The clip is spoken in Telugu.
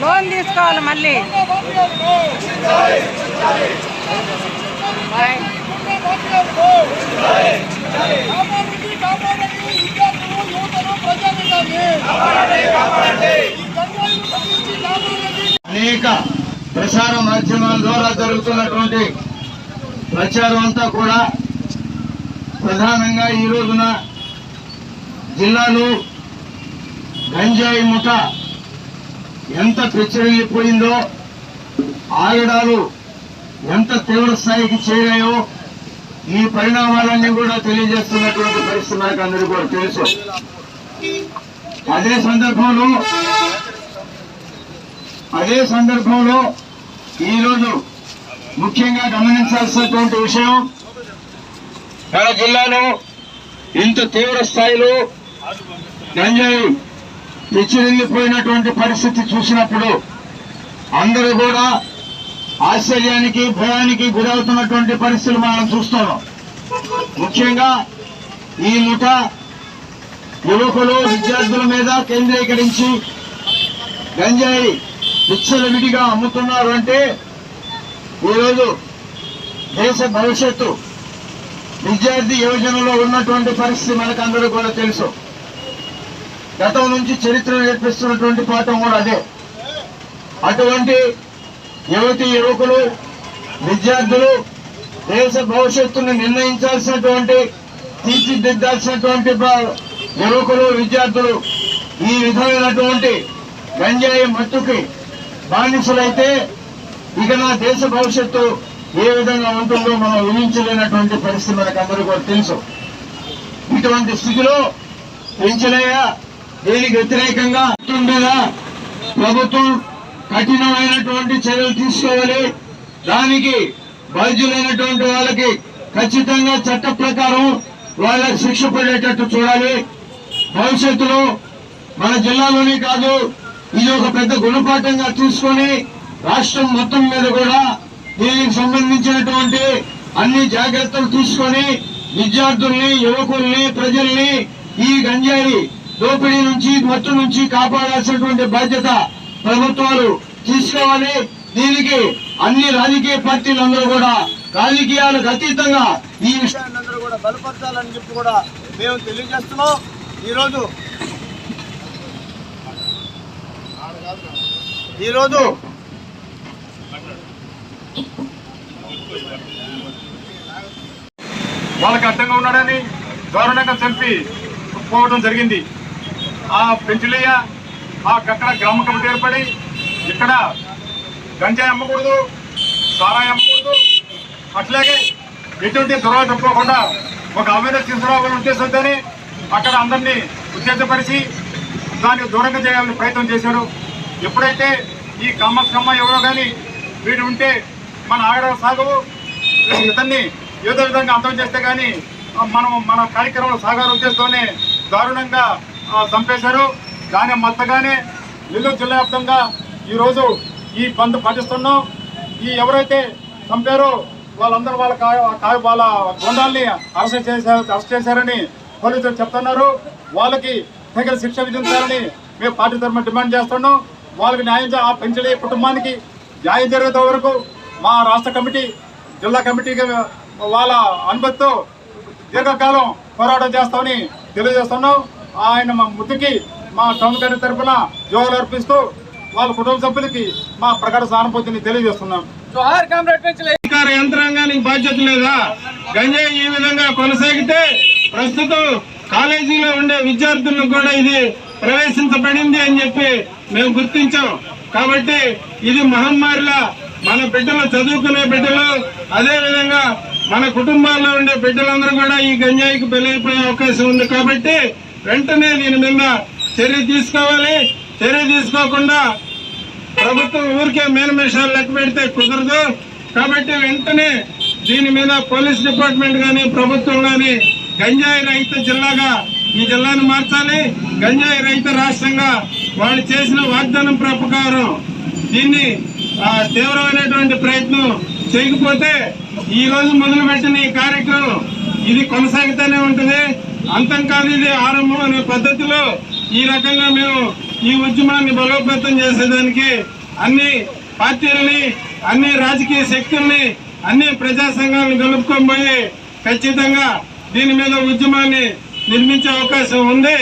లోన్ తీసుకోవాలి మళ్ళీ. అనేక ప్రసార మాధ్యమాల ద్వారా జరుగుతున్నటువంటి ప్రచారం అంతా కూడా ప్రధానంగా ఈ రోజున జిల్లాలో గంజాయి ముఠా ఎంత పెచ్చరిల్లిపోయిందో ఆయుధాలు ఎంత తీవ్ర స్థాయికి చేరాయో ఈ పరిణామాలన్నీ కూడా తెలియజేస్తున్నటువంటి పరిస్థితి మనకు అందరికీ కూడా తెలుసు. అదే సందర్భంలో అదే సందర్భంలో ఈరోజు ముఖ్యంగా గమనించాల్సినటువంటి విషయం మన జిల్లాలో ఇంత తీవ్ర స్థాయిలో గంజాయి పిచ్చిరిల్లిపోయినటువంటి పరిస్థితి చూసినప్పుడు అందరూ కూడా ఆశ్చర్యానికి భయానికి గురవుతున్నటువంటి పరిస్థితులు మనం చూస్తున్నాం. ముఖ్యంగా ఈ ముఠ యువకులు విద్యార్థుల మీద కేంద్రీకరించి గంజాయి పిచ్చల విడిగా అమ్ముతున్నారు అంటే ఈరోజు దేశ భవిష్యత్తు విద్యార్థి యువజనలో ఉన్నటువంటి పరిస్థితి మనకందరూ కూడా తెలుసు. గతం నుంచి చరిత్ర నేర్పిస్తున్నటువంటి పాఠం కూడా అదే. అటువంటి యువతి యువకులు విద్యార్థులు దేశ భవిష్యత్తును నిర్ణయించాల్సినటువంటి తీర్చిదిద్దాల్సినటువంటి యువకులు విద్యార్థులు ఈ విధమైనటువంటి గంజాయి మత్తుకి బానిసలైతే ఇక నా దేశ భవిష్యత్తు ఏ విధంగా ఉంటుందో మనం ఊహించలేనటువంటి పరిస్థితి మనకందరూ కూడా తెలుసు. ఇటువంటి స్థితిలో పెంచలేయా దీనికి వ్యతిరేకంగా ఉండేలా ప్రభుత్వం కఠినమైనటువంటి చర్యలు తీసుకోవాలి. దానికి బాధ్యులైనటువంటి వాళ్ళకి ఖచ్చితంగా చట్ట ప్రకారం వాళ్ళకి శిక్ష పడేటట్టు చూడాలి. భవిష్యత్తులో మన జిల్లాలోనే కాదు ఇది ఒక పెద్ద గుణపాఠంగా తీసుకొని రాష్ట్రం మొత్తం మీద కూడా దీనికి సంబంధించినటువంటి అన్ని జాగ్రత్తలు తీసుకొని విద్యార్థుల్ని యువకుల్ని ప్రజల్ని ఈ గంజాయి దోపిడీ నుంచి మత్తు నుంచి కాపాడాల్సినటువంటి బాధ్యత ప్రభుత్వాలు తీసుకోవాలి. దీనికి అన్ని రాజకీయ పార్టీలందరూ కూడా రాజకీయాలకు అతీతంగా ఈ విషయాన్ని అందరూ కూడా బలపరచాలని చెప్పి కూడా మేము తెలియజేస్తున్నాం. ఈరోజు ఈరోజు వాళ్ళకి అడ్డంగా ఉన్నాడని దారుణంగా చంపి పోవడం జరిగింది. ఆ పెంచులయ్య ఆ అక్కడ గ్రామ కమిటీ ఏర్పడి ఇక్కడ గంజాయి అమ్మకూడదు సారాయి అమ్మకూడదు. అట్లాగే ఎటువంటి దొరవ చెప్పుకోకుండా ఒక అవేర్నెస్ తీసుకురావాలని ఉద్దేశంతోనే అక్కడ అందరినీ ఉత్తేజపరిచి దాన్ని దూరంగా చేయాలని ప్రయత్నం చేశాడు ఎప్పుడైతే ఈ కమ్మకమ్మ ఎవరో కానీ వీడు ఉంటే మన ఆగడ సాగవు. ఇతన్ని ఏదో విధంగా అర్థం చేస్తే కానీ మనం మన కార్యక్రమాలు సాగారు ఉద్దేశంతోనే దారుణంగా చంపేశారు దాని మత్తగానే నెల్లూరు జిల్లా వ్యాప్తంగా ఈరోజు ఈ బంద్ పాటిస్తున్నాం. ఈ ఎవరైతే చంపారో వాళ్ళందరూ వాళ్ళ కాయ కా- వాళ్ళ గుండాల్ని అరెస్ట్ చేశారు అరెస్ట్ చేశారని పోలీసులు చెప్తున్నారు. వాళ్ళకి తగిన శిక్ష విధించాలని మేము పార్టీ తరఫున డిమాండ్ చేస్తున్నాం. వాళ్ళకి న్యాయం చే- ఆ పెంచలే కుటుంబానికి న్యాయం జరిగేంత వరకు మా రాష్ట్ర కమిటీ జిల్లా కమిటీకి వాళ్ళ అనుమతితో దీర్ఘకాలం పోరాటం చేస్తామని తెలియజేస్తున్నాం. ఆయన మా మృతికి మా టౌన్ గారి తరఫున జోగులు అర్పిస్తూ వాళ్ళ కుటుంబ సభ్యులకి మా ప్రకట సానుభూతిని తెలియజేస్తున్నాం. అధికార యంత్రాంగానికి బాధ్యత లేదా? గంజాయి ఈ విధంగా కొనసాగితే ప్రస్తుతం కాలేజీలో ఉండే విద్యార్థులకు కూడా ఇది ప్రవేశించబడింది అని చెప్పి మేము గుర్తించాం. కాబట్టి ఇది మహమ్మారిలా మన బిడ్డలు చదువుకునే బిడ్డలు అదే విధంగా మన కుటుంబాల్లో ఉండే బిడ్డలందరూ కూడా ఈ గంజాయికి బలైపోయే అవకాశం ఉంది. కాబట్టి వెంటనే దీని మీద చర్య తీసుకోవాలి. చర్య తీసుకోకుండా ప్రభుత్వం ఊరికే మేనమేషాలు లెక్క పెడితే కుదరదు. కాబట్టి వెంటనే దీని మీద పోలీస్ డిపార్ట్మెంట్ కానీ ప్రభుత్వం కానీ గంజాయి రహిత జిల్లాగా ఈ జిల్లాను మార్చాలి. గంజాయి రహిత రాష్ట్రంగా వాళ్ళు చేసిన వాగ్దానం ప్రకారం దీన్ని తీవ్రమైనటువంటి ప్రయత్నం చేయకపోతే ఈ రోజు మొదలుపెట్టిన ఈ కార్యక్రమం ఇది కొనసాగుతూనే ఉంటుంది. అంతం కాదు ఆరంభం అనే పద్ధతిలో ఈ రకంగా మేము ఈ ఉద్యమాన్ని బలోపేతం చేసేదానికి అన్ని పార్టీలని అన్ని రాజకీయ శక్తుల్ని అన్ని ప్రజా సంఘాలను కలుపుకొని పోయి ఖచ్చితంగా దీని మీద ఉద్యమాన్ని నిర్మించే అవకాశం ఉంది.